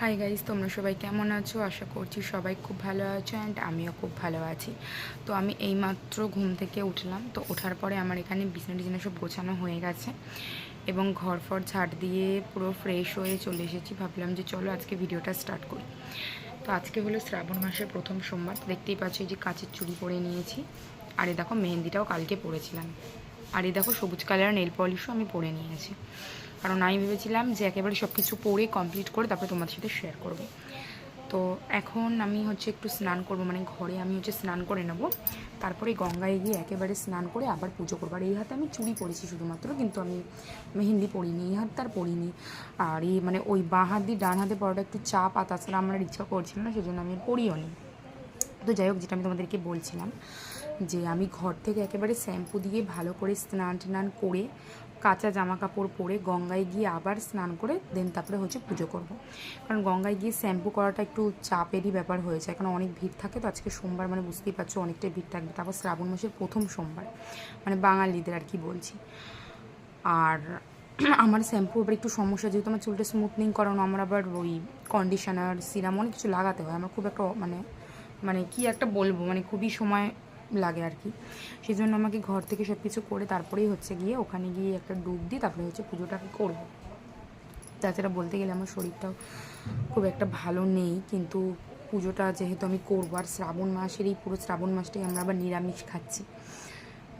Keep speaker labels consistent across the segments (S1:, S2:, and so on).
S1: Hi guys তোমরা সবাই কেমন আছো? আশা করছি সবাই খুব ভালো আছো অ্যান্ড আমিও খুব ভালো আছি। তো আমি এইমাত্র ঘুম থেকে উঠলাম। তো ওঠার পরে আমার এখানে বিছানা টিছানা সব গোছানো হয়ে গেছে এবং ঘর ফর ঝাড় দিয়ে পুরো ফ্রেশ হয়ে চলে এসেছি। ভাবলাম যে চলো আজকে ভিডিওটা স্টার্ট করি। তো আজকে হলো শ্রাবণ মাসের প্রথম সোমবার। দেখতেই পাচ্ছ যে কাঁচের চুড়ি পরে নিয়েছি। আর দেখো, মেহেন্দিটাও কালকে পরেছিলাম। আর এই দেখো সবুজ কালার নেল পলিশও আমি পরে নিয়েছি। কারণ আমি ভেবেছিলাম যে একেবারে সব কিছু পরে কমপ্লিট করে তারপরে তোমাদের সাথে শেয়ার করব। তো এখন আমি হচ্ছে একটু স্নান করব মানে ঘরে আমি হচ্ছে স্নান করে নেব। তারপরে গঙ্গায় গিয়ে একেবারে স্নান করে আবার পুজো করব। আর এই হাতে আমি চুড়ি পরেছি শুধুমাত্র, কিন্তু আমি মেহেন্দি পরিনি, এই হাত তার পরিনি। আর এই মানে ওই বাঁ হাত দিয়ে ডান হাতে পরাটা একটু চাপ, আর তাছাড়া আমার ইচ্ছা করছিল না, সেজন্য আমি পরিও নি। তো যাই হোক, যেটা আমি তোমাদেরকে বলছিলাম যে আমি ঘর থেকে একেবারে শ্যাম্পু দিয়ে ভালো করে স্নান টান করে কাঁচা জামা কাপড় পরে গঙ্গায় গিয়ে আবার স্নান করে দেন তারপরে হচ্ছে পুজো করব। কারণ গঙ্গায় গিয়ে শ্যাম্পু করাটা একটু চাপেরই ব্যাপার হয়েছে কারণ অনেক ভিড় থাকে তো আজকে সোমবার মানে বুঝতেই পারছ অনেকটাই ভিড় থাকবে। তারপর শ্রাবণ মাসের প্রথম সোমবার মানে বাঙালিদের আর কি বলছি। আর আমার শ্যাম্পু এবার একটু সমস্যা, যেহেতু আমার চুলটা স্মুথনিং করানো, আমার আবার ওই কন্ডিশনার সিরাম অনেক কিছু লাগাতে হয়। আমার খুব একটা মানে মানে কি একটা বলব মানে খুবই সময় লাগে আর কি। সেই জন্য আমাকে ঘর থেকে সব কিছু করে তারপরেই হচ্ছে গিয়ে ওখানে গিয়ে একটা ডুব দিই তারপরে হচ্ছে পুজোটাকে করব। তাছাড়া বলতে গেলে আমার শরীরটাও খুব একটা ভালো নেই, কিন্তু পুজোটা যেহেতু আমি করব, আর শ্রাবণ মাসের এই পুরো শ্রাবণ মাসটাই আমরা আবার নিরামিষ খাচ্ছি।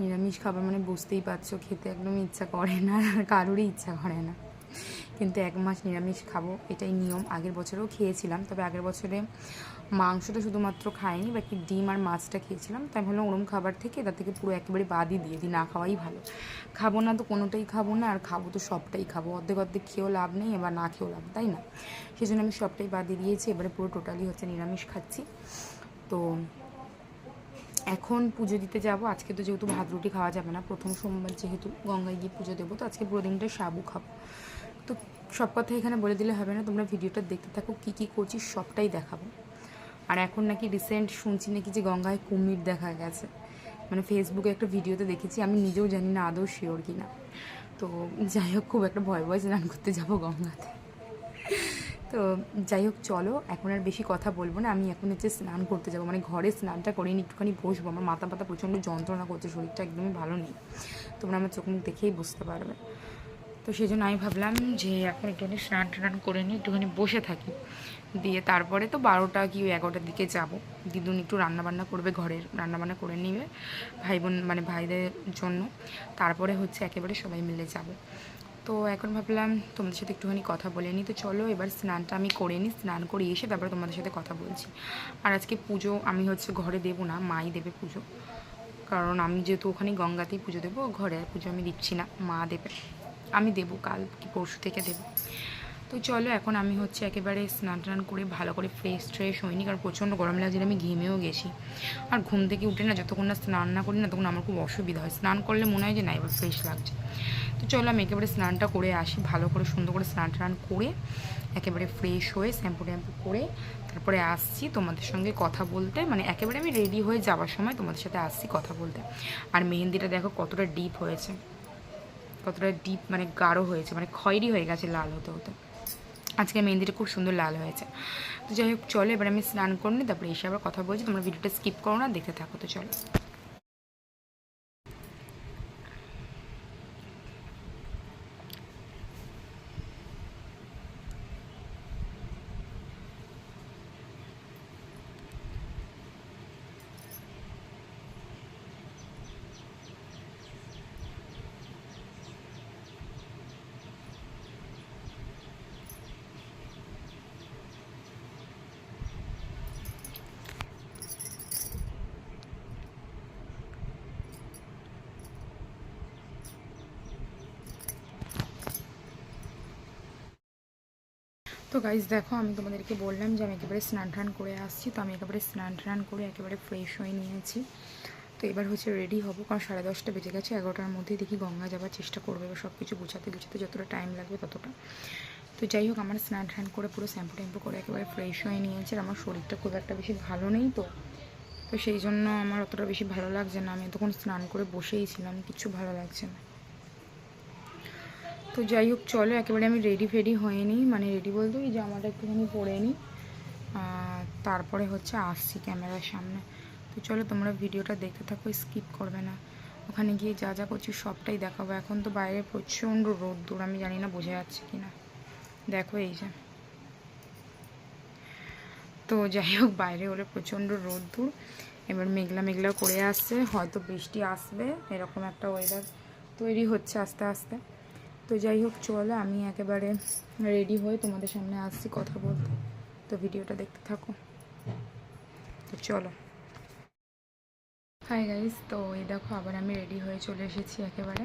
S1: নিরামিষ খাবার মানে বুঝতেই পারছ, খেতে একদম ইচ্ছা করে না আর কারোরই ইচ্ছা করে না। কিন্তু এক মাস নিরামিষ খাব, এটাই নিয়ম। আগের বছরেও খেয়েছিলাম, তবে আগের বছরে মাংসটা শুধুমাত্র খাইনি, বাকি ডিম আর মাছটা খেয়েছিলাম। তাই ভাবলাম ওরম খাবার থেকে তার থেকে পুরো একেবারে বাদই দিয়ে দিই, না খাওয়াই ভালো। খাব না তো কোনোটাই খাব না, আর খাব তো সবটাই খাব। অর্ধেক অর্ধেক খেয়েও লাভ নেই, এবার না খেয়েও লাভ, তাই না? সেই জন্য আমি সবটাই বাদ দিয়ে দিয়েছি, এবারে পুরো টোটালি হচ্ছে নিরামিষ খাচ্ছি। তো এখন পুজো দিতে যাব। আজকে তো যেহেতু ভাত রুটি খাওয়া যাবে না, প্রথম সোমবার যেহেতু গঙ্গায় গিয়ে পুজো দেবো, তো আজকে পুরো দিনটা সাবু খাব। তো সব কথা এখানে বলে দিলে হবে না, তোমরা ভিডিওটা দেখতে থাকো, কী কী করছি সবটাই দেখাবো। আর এখন নাকি রিসেন্ট শুনছি নাকি যে গঙ্গায় কুমির দেখা গেছে। মানে ফেসবুকে একটা ভিডিওতে দেখেছি, আমি নিজেও জানি না আদৌ শিওর কি না তো যাই হোক, খুব একটা ভয় ভয় স্নান করতে যাব গঙ্গাতে। তো যাই হোক, চলো, এখন আর বেশি কথা বলব না। আমি এখন হচ্ছে স্নান করতে যাব। মানে ঘরে স্নানটা করে নিয়ে একটুখানি বসবো। আমার মাথা পাতা প্রচণ্ড যন্ত্রণা করছে, শরীরটা একদমই ভালো নেই। তোমরা আমার চোখ মুখ দেখেই বুঝতে পারবে। তো সেই জন্য আমি ভাবলাম যে এখন একটুখানি স্নান টান করে নিই একটুখানি বসে থাকি। দিয়ে তারপরে তো বারোটা কি এগারোটার দিকে যাব। দিদুন একটু রান্নাবান্না করবে ঘরের, রান্নাবান্না করে নিবে ভাই বোন মানে ভাইদের জন্য। তারপরে হচ্ছে একেবারে সবাই মিলে যাব। তো এখন ভাবলাম তোমাদের সাথে একটুখানি কথা বলে নিই। তো চলো এবার স্নানটা আমি করে নিই, স্নান করে এসে তারপরে তোমাদের সাথে কথা বলছি। আর আজকে পুজো আমি হচ্ছে ঘরে দেবো না, মাই দেবে পুজো। কারণ আমি যেহেতু ওখানে গঙ্গাতেই পুজো দেবো, ঘরে আর পুজো আমি দিচ্ছি না, মা দেবে। আমি দেবো কাল কি পরশু থেকে দেবো। তো চলো এখন আমি হচ্ছে একেবারে স্নান টান করে ভালো করে ফ্রেশ ট্রেশ হইনি, কারণ প্রচণ্ড গরম লাগছে আমি ঘেমেও গেছি। আর ঘুম থেকে উঠে না যতক্ষণ না স্নান না করি না তখন আমার খুব অসুবিধা হয়। স্নান করলে মনে হয় যে না, এবার ফ্রেশ লাগছে। তো চলো আমি একেবারে স্নানটা করে আসি, ভালো করে সুন্দর করে স্নান টান করে একেবারে ফ্রেশ হয়ে শ্যাম্পু ট্যাম্পু করে তারপরে আসছি তোমাদের সঙ্গে কথা বলতে। মানে একেবারে আমি রেডি হয়ে যাওয়ার সময় তোমাদের সাথে আসছি কথা বলতে। আর মেহেন্দিটা দেখো কতটা ডিপ হয়েছে। কতটা ডিপ মানে গাঢ় হয়েছে মানে খয়েরি হয়ে গেছে লাল হতে হতে। আজকে মেহেন্দিটা খুব সুন্দর লাল হয়েছে। তো যাই হোক, চলো এবার আমি স্নান করে নিই তারপরে এসে আবার কথা বলছি, তোমরা ভিডিওটা স্কিপ করো না, দেখতে থাকো, তো চলো। তো গাইজ দেখো, আমি তোমাদেরকে বললাম যে আমি একেবারে স্নান টান করে আসছি, তো আমি একেবারে স্নান টান করে একেবারে ফ্রেশ হয়ে নিয়েছি। তো এবার হচ্ছে রেডি হব, কারণ সাড়ে দশটা বেজে গেছে, এগারোটার মধ্যে দেখি গঙ্গা যাওয়ার চেষ্টা করব, এবার সব কিছু গুছাতে গুছাতে যতটা টাইম লাগবে ততটা। তো যাই হোক, আমার স্নান টান করে পুরো শ্যাম্পু ট্যাম্পু করে একেবারে ফ্রেশ হয়ে নিয়েছে, আর আমার শরীরটা খুব একটা বেশি ভালো নেই তো। তো সেই জন্য আমার অতটা বেশি ভালো লাগছে না, আমি তখন স্নান করে বসেই ছিলাম কিছু ভালো লাগছে না। তো যাই হোক, চলো, একেবারে আমি রেডি ফেডি হয়ে নিই। মানে রেডি বলতে ওই জামাটা একটুখানি পরে নিই। তারপরে হচ্ছে আসছি ক্যামেরার সামনে। তো চলো, তোমরা ভিডিওটা দেখতে থাকো স্কিপ করবে না। ওখানে গিয়ে যা যা করছি সবটাই দেখাবো। এখন তো বাইরে প্রচণ্ড রোদ্দুর আমি জানি না বোঝা যাচ্ছে কি না দেখো এই যে। তো যাই হোক, বাইরে হলে প্রচণ্ড রোদ্দুর এবার মেঘলা মেঘলা করে আসছে। হয়তো বৃষ্টি আসবে, এরকম একটা ওয়েদার তৈরি হচ্ছে আস্তে আস্তে। তো যাই হোক, চলো, আমি একেবারে রেডি হয়ে তোমাদের সামনে আসছি কথা বলতে। তো ভিডিওটা দেখতে থাকো। তো চলো। হাই গাইস তো এই দেখো, আবার আমি রেডি হয়ে চলে এসেছি একেবারে।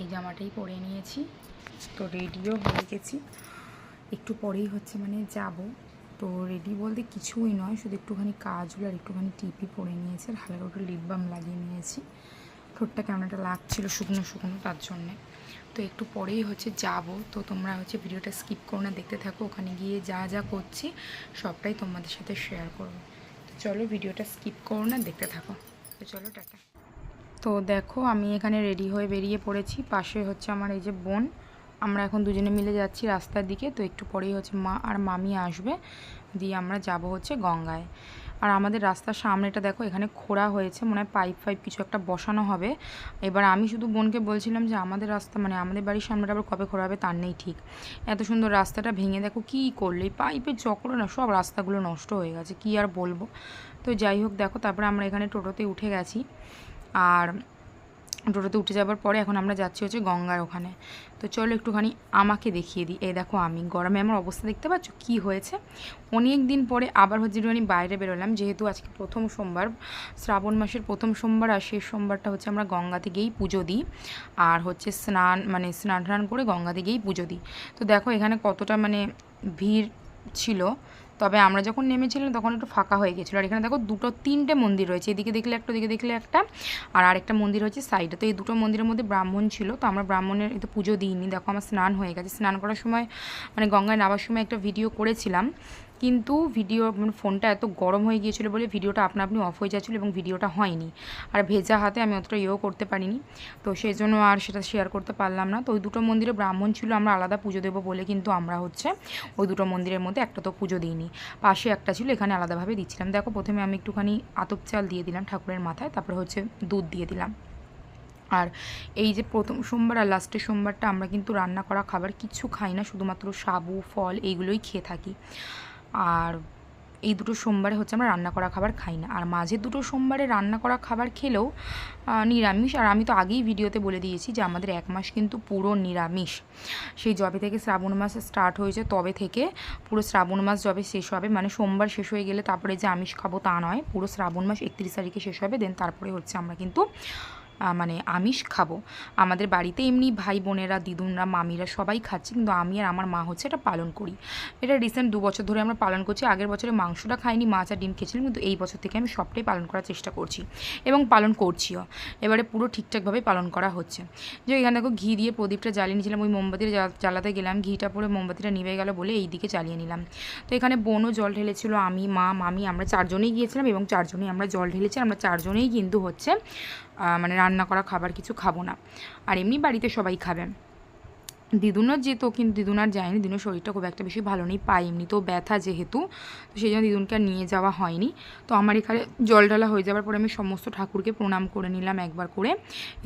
S1: এই জামাটাই পরে নিয়েছি। তো রেডিও হয়ে গেছি। একটু পরেই হচ্ছে মানে যাব। তো রেডি বলতে কিছুই নয়, শুধু একটুখানি কাজগুলো আর একটুখানি টিপি পরে নিয়েছি আর হালকা একটু লিপ বাম লাগিয়ে নিয়েছি। ঠোঁটটা কেমন একটা লাগছিল, শুকনো শুকনো তার জন্যে। তো একটু পরেই হচ্ছে যাব। তো তোমরা হচ্ছে ভিডিওটা স্কিপ করো না, দেখতে থাকো, ওখানে গিয়ে যা যা করছি, সবটাই তোমাদের সাথে শেয়ার করব। তো চলো ভিডিওটা স্কিপ করো না, দেখতে থাকো। তো চলো, টাটা। তো দেখো, আমি এখানে রেডি হয়ে বেরিয়ে পড়েছি। পাশে হচ্ছে আমার এই যে বোন। আমরা এখন দুজনে মিলে যাচ্ছি রাস্তার দিকে, তো একটু পরেই হচ্ছে মা আর মামি আসবে। দিয়ে আমরা যাব হচ্ছে গঙ্গায়। আর আমাদের রাস্তার সামনেটা দেখো, এখানে খোঁড়া হয়েছে, মনে হয় পাইপ ফাইপ কিছু একটা বসানো হবে। এবার আমি শুধু বোনকে বলছিলাম যে আমাদের রাস্তা মানে আমাদের বাড়ির সামনেটা আবার কবে খোঁড়া হবে তার নেই ঠিক। এত সুন্দর রাস্তাটা ভেঙে দেখো কী করলে পাইপের চক্র না সব রাস্তাগুলো নষ্ট হয়ে গেছে, কী আর বলব। তো যাই হোক দেখো, তারপরে আমরা এখানে টোটোতে উঠে গেছি। আর টোটোতে উঠে যাবার পরে এখন আমরা যাচ্ছি হচ্ছে গঙ্গার ওখানে। তো চলো একটুখানি আমাকে দেখিয়ে দিই। এই দেখো আমি, গরমে আমার অবস্থা দেখতে পাচ্ছ? কি হয়েছে? অনেক দিন পরে আবার হচ্ছে একটুখানি বাইরে বেরোলাম। যেহেতু আজকে প্রথম সোমবার, শ্রাবণ মাসের প্রথম সোমবার আর শেষ সোমবারটা হচ্ছে আমরা গঙ্গাতে গিয়েই পুজো দিই। আর হচ্ছে স্নান মানে স্নান টান করে গঙ্গাতে গিয়েই পুজো দিই। তো দেখো এখানে কতটা মানে ভিড় ছিল। তবে আমরা যখন নেমেছিলাম তখন একটু ফাঁকা হয়ে গেছিল। আর এখানে দেখো দুটো তিনটে মন্দির রয়েছে। এদিকে দেখলে একটা, ওদিকে দেখলে একটা। আর আরেকটা মন্দির হচ্ছে সাইডে তো এই দুটো মন্দিরের মধ্যে ব্রাহ্মণ ছিল। তো আমরা ব্রাহ্মণের এতে পুজো দিইনি। দেখো আমার স্নান হয়ে গেছে। স্নান করার সময় মানে গঙ্গায় নামার সময় একটা ভিডিও করেছিলাম। কিন্তু ভিডিও মানে ফোনটা এত গরম হয়ে গিয়েছিল বলে ভিডিওটা আপনা আপনি অফ হয়ে যাচ্ছিল এবং ভিডিওটা হয়নি। আর ভেজা হাতে আমি অতটা ইয়েও করতে পারিনি। তো সেই জন্য আর সেটা শেয়ার করতে পারলাম না। তো ওই দুটো মন্দিরে ব্রাহ্মণ ছিল, আমরা আলাদা পুজো দেবো বলে কিন্তু আমরা হচ্ছে ওই দুটো মন্দিরের মধ্যে একটা তো পুজো দিইনি। পাশে একটা ছিল, এখানে আলাদাভাবে দিচ্ছিলাম। দেখো, প্রথমে আমি একটুখানি আতপ চাল দিয়ে দিলাম ঠাকুরের মাথায়, তারপরে হচ্ছে দুধ দিয়ে দিলাম। আর এই যে প্রথম সোমবার আর লাস্টের সোমবারটা আমরা কিন্তু রান্না করা খাবার কিছু খাই না, শুধুমাত্র সাবু, ফল, এইগুলোই খেয়ে থাকি। আর এই দুটো সোমবারে হচ্ছে আমরা রান্না করা খাবার খাই না। আর মাঝে দুটো সোমবারে রান্না করা খাবার খেলেও নিরামিষ। আর আমি তো আগেই ভিডিওতে বলে দিয়েছি যে আমাদের এক মাস কিন্তু পুরো নিরামিষ। সেই জবে থেকে শ্রাবণ মাস স্টার্ট হয়েছে, তবে থেকে পুরো শ্রাবণ মাস জবে শেষ হবে। মানে সোমবার শেষ হয়ে গেলে তারপরে যে আমিষ খাব তা নয়, পুরো শ্রাবণ মাস একত্রিশ তারিখে শেষ হবে। দেন তারপরে হচ্ছে আমরা কিন্তু মানে আমিষ খাব। আমাদের বাড়িতে এমনি ভাই বোনেরা, দিদুনরা, মামিরা সবাই খাচ্ছে, কিন্তু আমি আর আমার মা হচ্ছে এটা পালন করি। এটা রিসেন্ট দু বছর ধরে আমরা পালন করছি, আগের বছরে মাংসটা খাইনি, মাছ আর ডিম খেয়েছিলাম, কিন্তু এই বছর থেকে আমি সবটাই পালন করার চেষ্টা করছি এবং পালন করছিও। এবারে পুরো ঠিকঠাকভাবে পালন করা হচ্ছে। যে এখানে দেখো ঘি দিয়ে প্রদীপটা জ্বালিয়ে নিয়েছিলাম, ওই মোমবাতিটা জ্বালাতে গেলাম, ঘিটা পরে মোমবাতিটা নিভে গেল বলে এই দিকে চালিয়ে নিলাম। তো এখানে বোনও জল ঢেলেছিল, আমি, মা, মামি, আমরা চারজনেই গিয়েছিলাম এবং চারজনেই আমরা জল ঢেলেছি আমরা চারজনেই কিন্তু হচ্ছে মানে রান্না করা খাবার কিছু খাব না। আর এমনি বাড়িতে সবাই খাবে। দিদুনার যেত কিন্তু দিদুনার যায়নি। দিদুনের শরীরটা খুব একটা বেশি ভালো নেই পাই এমনিতেও ব্যথা যেহেতু। তো সেই জন্য দিদুনকে আর নিয়ে যাওয়া হয়নি। তো আমার এখানে জল ঢালা হয়ে যাওয়ার পরে আমি সমস্ত ঠাকুরকে প্রণাম করে নিলাম একবার করে।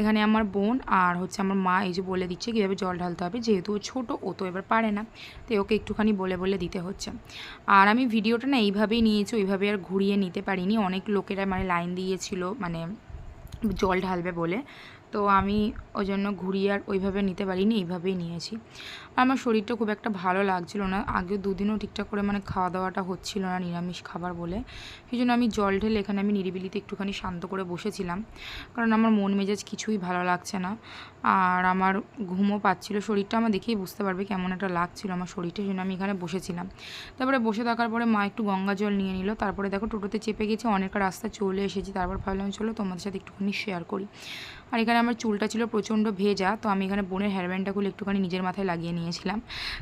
S1: এখানে আমার বোন আর হচ্ছে আমার মা এই যে বলে দিচ্ছে কীভাবে জল ঢালতে হবে। যেহেতু ও ছোটো, ও তো এবার পারে না। তো ওকে একটুখানি বলে বলে দিতে হচ্ছে। আর আমি ভিডিওটা না এইভাবেই নিয়েছি, ওইভাবে আর ঘুরিয়ে নিতে পারিনি। অনেক লোকেরা মানে লাইন দিয়েছিল মানে জল ঢালবে বলে। তো আমি ওই জন্য ঘুরিয়ে আর ওইভাবে নিতে পারিনি এইভাবেই নিয়েছি। আমার শরীরটা খুব একটা ভালো লাগছিল না। আগে দুদিনও ঠিকঠাক করে মানে খাওয়া দাওয়াটা হচ্ছিল না, নিরামিষ খাবার বলে। সেই জন্য আমি জল ঢেলে এখানে আমি নিরিবিলিতে একটুখানি শান্ত করে বসেছিলাম। কারণ আমার মন মেজাজ কিছুই ভালো লাগছে না। আর আমার ঘুমও পাচ্ছিল, শরীরটা আমার দেখেই বুঝতে পারবে কেমন একটা লাগছিল আমার শরীরটা, সেই আমি এখানে বসেছিলাম। তারপরে বসে থাকার পরে মা একটু গঙ্গা জল নিয়ে নিল। তারপরে দেখো টোটোতে চেপে গেছে, অনেকটা রাস্তা চলে এসেছি। তারপর ভাবলাম চলো তোমাদের সাথে একটুখানি শেয়ার করি। আর এখানে আমার চুলটা ছিল প্রচণ্ড ভেজা, তো আমি এখানে বোনের হেয়ারব্যান্ডটা খুলে একটুখানি নিজের মাথায় লাগিয়ে নিয়েছিলাম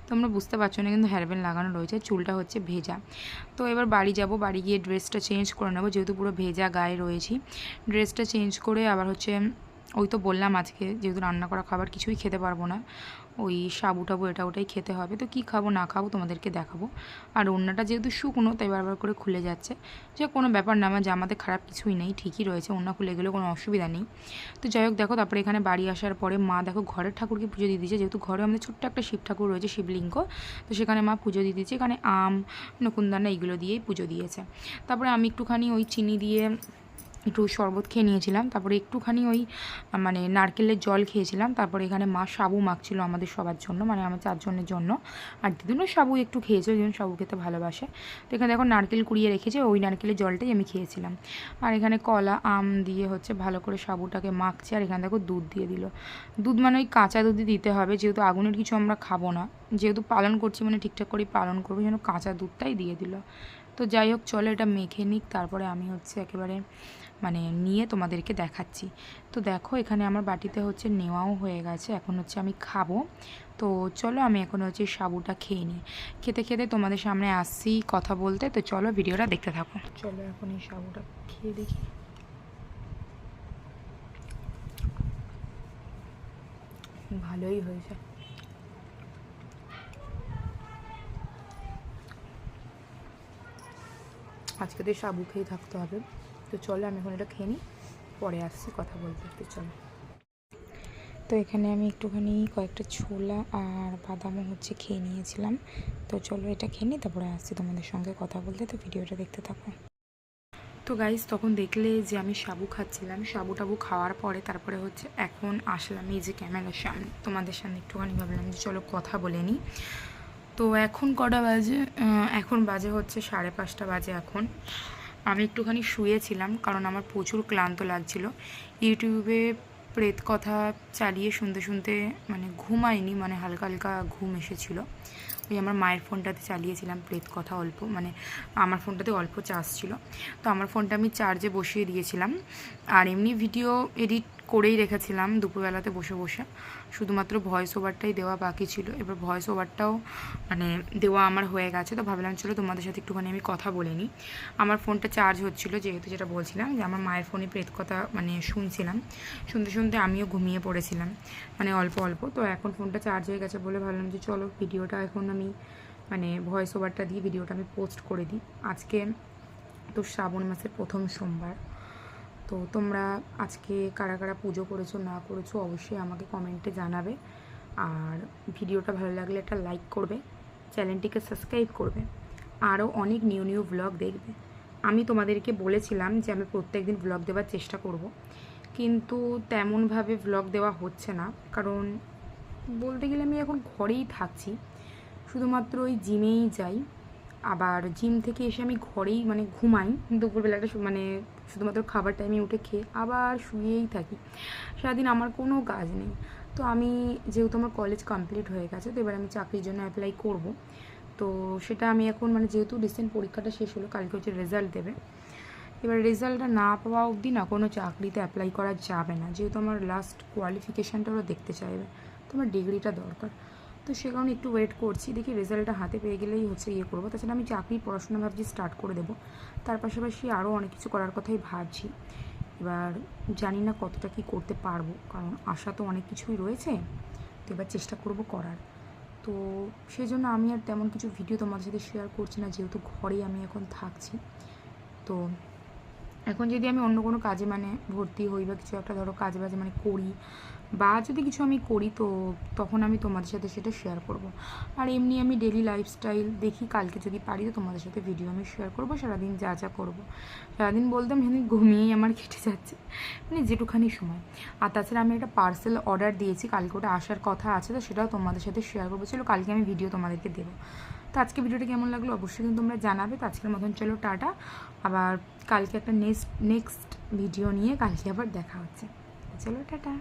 S1: তোমরা বুঝতে পারছ না কিন্তু হেয়ারব্যান্ড লাগানো রয়েছে, চুলটা হচ্ছে ভেজা। তো এবার বাড়ি যাব, বাড়ি গিয়ে ড্রেসটা চেঞ্জ করে নেব, যেহেতু পুরো ভেজা গায়ে রয়েছি। ড্রেসটা চেঞ্জ করে আবার হচ্ছে ওই তো বললাম আজকে যেহেতু রান্না করা খাবার কিছুই খেতে পারব না, ওই সাবু টাবু এটা ওটাই খেতে হবে। তো কী খাব না খাব তোমাদেরকে দেখাবো। আর ওড়নাটা যেহেতু শুকনো তাই বারবার করে খুলে যাচ্ছে। যে কোনো ব্যাপার না, আমার জামাতে খারাপ কিছুই নেই, ঠিকই রয়েছে, ওড়না খুলে গেলেও কোনো অসুবিধা নেই। তো যাই হোক দেখো, তারপরে এখানে বাড়ি আসার পরে মা দেখো ঘরের ঠাকুরকে পুজো দিয়ে দিয়েছে। যেহেতু ঘরে আমাদের ছোট্ট একটা শিব ঠাকুর রয়েছে, শিবলিঙ্গ। তো সেখানে মা পুজো দিয়ে দিয়েছে, এখানে আম, নকুনদানা এইগুলো দিয়েই পুজো দিয়েছে। তারপরে আমি একটুখানি ওই চিনি দিয়ে একটু শরবত খেয়ে নিয়েছিলাম। তারপরে একটুখানি ওই মানে নারকেলের জল খেয়েছিলাম। তারপরে এখানে মা সাবু মাখছিল আমাদের সবার জন্য মানে আমার চারজনের জন্য। আর দিদিনও সাবু একটু খেয়েছে ওই জন্য সাবু খেতে ভালোবাসে। তো এখানে দেখো নারকেল কুড়িয়ে রেখেছে, ওই নারকেলের জলটাই আমি খেয়েছিলাম। আর এখানে কলা, আম দিয়ে হচ্ছে ভালো করে সাবুটাকে মাখছে, আর এখানে দেখো দুধ দিয়ে দিল। দুধ মানে ওই কাঁচা দুধই দিতে হবে, যেহেতু আগুনের কিছু আমরা খাব না। যেহেতু পালন করছি মানে ঠিকঠাক করেই পালন করব, যেন কাঁচা দুধটাই দিয়ে দিল। তো যাই হোক, চলো এটা মেখে নিক। তারপরে আমি হচ্ছে একেবারে মানে নিয়ে তোমাদেরকে দেখাচ্ছি। তো দেখো, এখানে আমার বাটিতে হচ্ছে নেওয়াও হয়ে গেছে। এখন হচ্ছে আমি খাব। তো চলো, আমি এখন হচ্ছে সাবুটা খেয়ে নিই। খেতে খেতে তোমাদের সামনে আসছি কথা বলতে। তো চলো, ভিডিওটা দেখতে থাকো। চলো, এখন এই সাবুটা খেয়ে দেখি। ভালোই হয়েছে। আজকে তো সাবু খেয়ে থাকতে হবে। তো চলো আমি এখন এটা খেয়ে নিই, পরে আসছি কথা বলতে। তো চলো। তো এখানে আমি একটুখানি কয়েকটা ছোলা আর বাদামও হচ্ছে খেয়ে নিয়েছিলাম। তো চলো এটা খেয়ে নিই, তারপরে আসছি তোমাদের সঙ্গে কথা বলতে। তো ভিডিওটা দেখতে থাকো। তো গাইজ তখন দেখলে যে আমি সাবু খাচ্ছিলাম। সাবু টাবু খাওয়ার পরে তারপরে হচ্ছে এখন আসলাম এই যে ক্যামেরার সামনে। তোমাদের সামনে একটুখানি ভাবলাম যে চলো কথা বলে নিই। তো এখন কটা বাজে? এখন বাজে হচ্ছে সাড়ে পাঁচটা বাজে এখন। আমি একটুখানি শুয়েছিলাম কারণ আমার প্রচুর ক্লান্ত লাগছিল। ইউটিউবে প্রেত কথা চালিয়ে শুনতে শুনতে মানে ঘুমাইনি মানে হালকা হালকা ঘুম এসেছিল। ওই আমার মায়ের ফোনটাতে চালিয়েছিলাম প্রেত কথা অল্প মানে আমার ফোনটাতে অল্প চার্জ ছিল। তো আমার ফোনটা আমি চার্জে বসিয়ে দিয়েছিলাম। আর এমনি ভিডিও এডিট করেই রেখেছিলাম দুপুরবেলাতে বসে বসে। শুধুমাত্র ভয়েস ওভারটাই দেওয়া বাকি ছিল। এবার ভয়েস ওভারটাও মানে দেওয়া আমার হয়ে গেছে। তো ভাবলাম, চলো তোমাদের সাথে একটুখানি আমি কথা বলে নিই। আমার ফোনটা চার্জ হচ্ছিল, যেহেতু যেটা বলছিলাম যে আমার মায়ের ফোনে প্রেত কথা মানে শুনছিলাম। শুনতে শুনতে আমিও ঘুমিয়ে পড়েছিলাম মানে অল্প অল্প। তো এখন ফোনটা চার্জ হয়ে গেছে বলে ভাবলাম যে চলো ভিডিওটা এখন আমি মানে ভয়েস ওভারটা দিয়ে ভিডিওটা আমি পোস্ট করে দিই। আজকে তো শ্রাবণ মাসের প্রথম সোমবার। তো তোমরা আজকে কারা কারা পুজো করেছ, না করেছ অবশ্যই আমাকে কমেন্টে জানাবে। আর ভিডিওটা ভালো লাগলে একটা লাইক করবে চ্যানেলটিকে সাবস্ক্রাইব করবে। আরও অনেক নিউ নিউ ব্লগ দেখবে। আমি তোমাদেরকে বলেছিলাম যে আমি প্রত্যেক দিন ব্লগ দেওয়ার চেষ্টা করব। কিন্তু তেমনভাবে ব্লগ দেওয়া হচ্ছে না। কারণ বলতে গেলে আমি এখন ঘরেই থাকছি। শুধুমাত্র ওই জিমেই যাই। আবার জিম থেকে এসে আমি ঘরেই মানে ঘুমাই। দুপুরবেলাটা মানে শুধুমাত্র খাবার টাইমে উঠে খেয়ে আবার শুয়েই থাকি। সারাদিন আমার কোনো কাজ নেই। তো আমি যেহেতু আমার কলেজ কমপ্লিট হয়ে গেছে, তো এবার আমি চাকরির জন্য অ্যাপ্লাই করব। তো সেটা আমি এখন মানে যেহেতু রিসেন্ট পরীক্ষাটা শেষ হলো, কালকে হচ্ছে রেজাল্ট দেবে। এবার রেজাল্টটা না পাওয়া অবধি না কোনো চাকরিতে অ্যাপ্লাই করা যাবে না। যেহেতু আমার লাস্ট কোয়ালিফিকেশানটা ওরা দেখতে চাইবে। তো আমার ডিগ্রিটা দরকার। তো সে কারণে একটু ওয়েট করছি, দেখি রেজাল্টটা হাতে পেয়ে গেলেই হচ্ছে ইয়ে করব। তাছাড়া আমি চাকরি পড়াশোনা ভাবছি স্টার্ট করে দেবো। তার পাশাপাশি আরও অনেক কিছু করার কথাই ভাবছি। এবার জানি না কতটা কি করতে পারব, কারণ আশা তো অনেক কিছুই রয়েছে, তো এবার চেষ্টা করব করার। তো সেই জন্য আমি আর তেমন কিছু ভিডিও তোমাদের সাথে শেয়ার করছি না, যেহেতু ঘরেই আমি এখন থাকছি। তো এখন যদি আমি অন্য কোনো কাজে মানে ভর্তি হই বা কিছু একটা ধরো কাজে বাজে মানে করি বা যদি কিছু আমি করি তো তখন আমি তোমাদের সাথে সেটা শেয়ার করব। আর এমনি আমি ডেলি লাইফস্টাইল দেখি, কালকে যদি পারি তো তোমাদের সাথে ভিডিও আমি শেয়ার করব, সারাদিন যা যা করব। সারাদিন বলতাম এখানে ঘুমিয়েই আমার কেটে যাচ্ছে মানে যেটুখানি সময়। আর তাছাড়া আমি একটা পার্সেল অর্ডার দিয়েছি, কালকে ওটা আসার কথা আছে তো সেটাও তোমাদের সাথে শেয়ার করব। চলো কালকে আমি ভিডিও তোমাদেরকে দেবো। তো আজকে ভিডিওটি কেমন লাগল অবশ্যই কিন্তু তোমরা জানাবে। তো আজকের মতন চলো, টাটা। আবার কালকে একটা নেক্সট নেক্সট ভিডিও নিয়ে কালকে আবার দেখা হচ্ছে। চলো, টাটা।